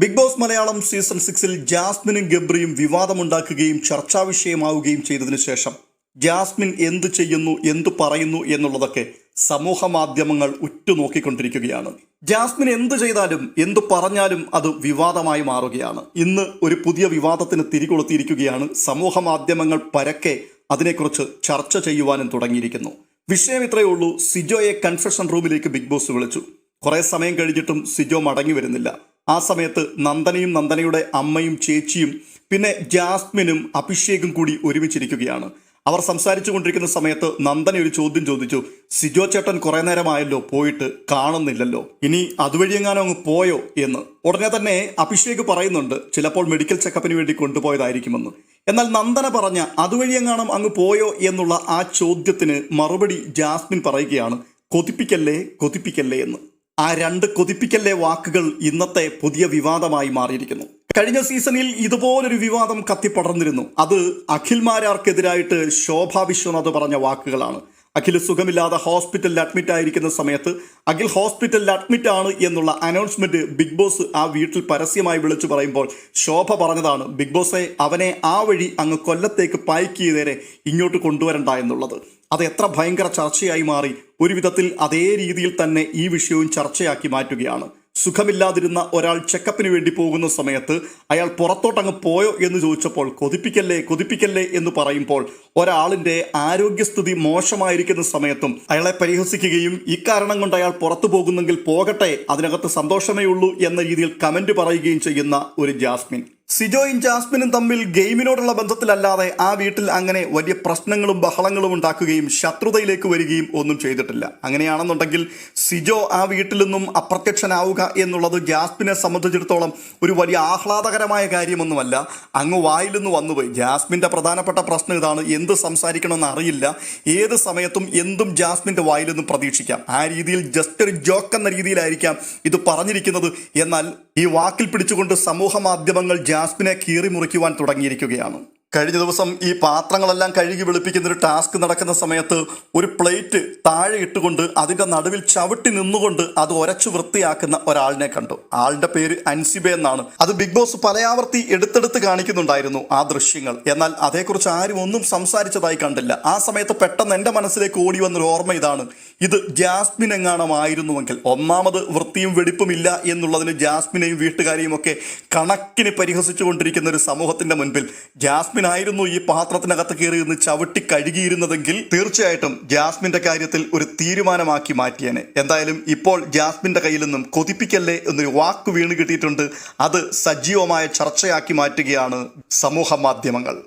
Big boss Malayalam season സിക്സിൽ ജാസ്മിനും ഗബ്രിയും വിവാദമുണ്ടാക്കുകയും ചർച്ചാ വിഷയമാവുകയും ചെയ്തതിനു ശേഷം ജാസ്മിൻ എന്ത് ചെയ്യുന്നു എന്ത് പറയുന്നു എന്നുള്ളതൊക്കെ സമൂഹ മാധ്യമങ്ങൾ ഉറ്റുനോക്കിക്കൊണ്ടിരിക്കുകയാണ്. ജാസ്മിൻ എന്ത് ചെയ്താലും എന്ത് പറഞ്ഞാലും അത് വിവാദമായി മാറുകയാണ്. ഇന്ന് ഒരു പുതിയ വിവാദത്തിന് തിരികൊളുത്തിയിരിക്കുകയാണ് സമൂഹ മാധ്യമങ്ങൾ പരക്കെ അതിനെക്കുറിച്ച് ചർച്ച ചെയ്യുവാനും തുടങ്ങിയിരിക്കുന്നു. വിഷയം ഇത്രയേ ഉള്ളൂ. സിജോയെ കൺഫെഷൻ റൂമിലേക്ക് ബിഗ് ബോസ് വിളിച്ചു. കുറേ സമയം കഴിഞ്ഞിട്ടും സിജോ മടങ്ങി വരുന്നില്ല. ആ സമയത്ത് നന്ദനയും നന്ദനയുടെ അമ്മയും ചേച്ചിയും പിന്നെ ജാസ്മിനും അഭിഷേകും കൂടി ഒരുമിച്ചിരിക്കുകയാണ്. അവർ സംസാരിച്ചു കൊണ്ടിരിക്കുന്ന സമയത്ത് നന്ദന ഒരു ചോദ്യം ചോദിച്ചു. സിജോ ചേട്ടൻ കുറെ നേരമായല്ലോ പോയിട്ട് കാണുന്നില്ലല്ലോ. ഇനി അതുവഴി എങ്ങാനും അങ്ങ് പോയോ എന്ന്. ഉടനെ തന്നെ അഭിഷേക് പറയുന്നുണ്ട് ചിലപ്പോൾ മെഡിക്കൽ ചെക്കപ്പിന് വേണ്ടി കൊണ്ടുപോയതായിരിക്കുമെന്ന്. എന്നാൽ നന്ദന പറഞ്ഞ അതുവഴി എങ്ങാനും അങ്ങ് പോയോ എന്നുള്ള ആ ചോദ്യത്തിന് മറുപടി ജാസ്മിൻ പറയുകയാണ് കൊതിപ്പിക്കല്ലേ കൊതിപ്പിക്കല്ലേ എന്ന്. ആ രണ്ട് കൊതിപ്പിക്കല്ലേ വാക്കുകൾ ഇന്നത്തെ പുതിയ വിവാദമായി മാറിയിരിക്കുന്നു. കഴിഞ്ഞ സീസണിൽ ഇതുപോലൊരു വിവാദം കത്തിപ്പടർന്നിരുന്നു. അത് അഖിൽമാരാർക്കെതിരായിട്ട് ശോഭാ വിശ്വനാഥ് പറഞ്ഞ വാക്കുകളാണ്. അഖിൽ സുഖമില്ലാതെ ഹോസ്പിറ്റലിൽ അഡ്മിറ്റ് ആയിരിക്കുന്ന സമയത്ത് അഖിൽ ഹോസ്പിറ്റലിൽ അഡ്മിറ്റ് ആണ് എന്നുള്ള അനൗൺസ്മെന്റ് ബിഗ് ബോസ് ആ വീട്ടിൽ പരസ്യമായി വിളിച്ചു പറയുമ്പോൾ ശോഭ പറഞ്ഞതാണ് ബിഗ് ബോസെ അവനെ ആ വഴി അങ്ങ് കൊല്ലത്തേക്ക് പായ്ക്ക് നേരെ ഇങ്ങോട്ട് കൊണ്ടുവരണ്ട എന്നുള്ളത്. അത് എത്ര ഭയങ്കര ചർച്ചയായി മാറി. ഒരു വിധത്തിൽ അതേ രീതിയിൽ തന്നെ ഈ വിഷയവും ചർച്ചയാക്കി മാറ്റുകയാണ്. സുഖമില്ലാതിരുന്ന ഒരാൾ ചെക്കപ്പിന് വേണ്ടി പോകുന്ന സമയത്ത് അയാൾ പുറത്തോട്ടങ്ങ് പോയോ എന്ന് ചോദിച്ചപ്പോൾ കൊതിപ്പിക്കല്ലേ കൊതിപ്പിക്കല്ലേ എന്ന് പറയുമ്പോൾ ഒരാളിന്റെ ആരോഗ്യസ്ഥിതി മോശമായിരിക്കുന്ന സമയത്തും അയാളെ പരിഹസിക്കുകയും ഇക്കാരണം കൊണ്ട് അയാൾ പുറത്തു പോകുന്നെങ്കിൽ പോകട്ടെ അതിനകത്ത് സന്തോഷമേ ഉള്ളൂ എന്ന രീതിയിൽ കമന്റ് പറയുകയും ചെയ്യുന്ന ഒരു ജാസ്മിൻ. സിജോയും ജാസ്മിനും തമ്മിൽ ഗെയിമിനോടുള്ള ബന്ധത്തിലല്ലാതെ ആ വീട്ടിൽ അങ്ങനെ വലിയ പ്രശ്നങ്ങളും ബഹളങ്ങളും ഉണ്ടാക്കുകയും ശത്രുതയിലേക്ക് വരികയും ഒന്നും ചെയ്തിട്ടില്ല. അങ്ങനെയാണെന്നുണ്ടെങ്കിൽ സിജോ ആ വീട്ടിൽ നിന്നും അപ്രത്യക്ഷനാവുക എന്നുള്ളത് ജാസ്മിനെ സംബന്ധിച്ചിടത്തോളം ഒരു വലിയ ആഹ്ലാദകരമായ കാര്യമൊന്നുമല്ല. അങ്ങ് വായിൽ നിന്ന് വന്നുപോയി. ജാസ്മിന്റെ പ്രധാനപ്പെട്ട പ്രശ്നം ഇതാണ്. എന്ത് സംസാരിക്കണമെന്ന് അറിയില്ല. ഏത് സമയത്തും എന്തും ജാസ്മിന്റെ വായിൽ നിന്നും പ്രതീക്ഷിക്കാം. ആ രീതിയിൽ ജസ്റ്റ് ഒരു ജോക്ക് എന്ന രീതിയിലായിരിക്കാം ഇത് പറഞ്ഞിരിക്കുന്നത്. എന്നാൽ ഈ വാക്കിൽ പിടിച്ചുകൊണ്ട് സമൂഹ മാധ്യമങ്ങൾ ജാസ്മിനെ കീറി മുറിക്കുവാൻ തുടങ്ങിയിരിക്കുകയാണ്. കഴിഞ്ഞ ദിവസം ഈ പാത്രങ്ങളെല്ലാം കഴുകി വെളുപ്പിക്കുന്ന ഒരു ടാസ്ക് നടക്കുന്ന സമയത്ത് ഒരു പ്ലേറ്റ് താഴെ ഇട്ടുകൊണ്ട് അതിന്റെ നടുവിൽ ചവിട്ടി നിന്നുകൊണ്ട് അത് ഒരച്ചു വൃത്തിയാക്കുന്ന ഒരാളിനെ കണ്ടു. ആളുടെ പേര് അൻസിബ എന്നാണ്. അത് ബിഗ് ബോസ് പലയാവർത്തി എടുത്തെടുത്ത് കാണിക്കുന്നുണ്ടായിരുന്നു ആ ദൃശ്യങ്ങൾ. എന്നാൽ അതേക്കുറിച്ച് ആരും ഒന്നും സംസാരിച്ചതായി കണ്ടില്ല. ആ സമയത്ത് പെട്ടെന്ന് എന്റെ മനസ്സിലേക്ക് ഓടി വന്നൊരു ഓർമ്മ ഇതാണ്. ഇത് ജാസ്മിൻ എങ്ങാണമായിരുന്നുവെങ്കിൽ ഒന്നാമത് വൃത്തിയും വെടിപ്പുമില്ല എന്നുള്ളതിന് ജാസ്മിനെയും വീട്ടുകാരെയും ഒക്കെ കണക്കിന് പരിഹസിച്ചുകൊണ്ടിരിക്കുന്ന ഒരു സമൂഹത്തിന്റെ മുൻപിൽ ജാസ്മിൻ ആയിരുന്നു ഈ പാത്രത്തിനകത്ത് കയറി നിന്ന് ചവിട്ടി കഴുകിയിരുന്നതെങ്കിൽ തീർച്ചയായിട്ടും ജാസ്മിന്റെ കാര്യത്തിൽ ഒരു തീരുമാനമാക്കി മാറ്റിയേനെ. എന്തായാലും ഇപ്പോൾ ജാസ്മിന്റെ കയ്യിൽ നിന്നും കൊതിപ്പിക്കല്ലേ എന്നൊരു വാക്ക് വീണ് കിട്ടിയിട്ടുണ്ട്. അത് സജീവമായ ചർച്ചയാക്കി മാറ്റുകയാണ് സമൂഹ മാധ്യമങ്ങൾ.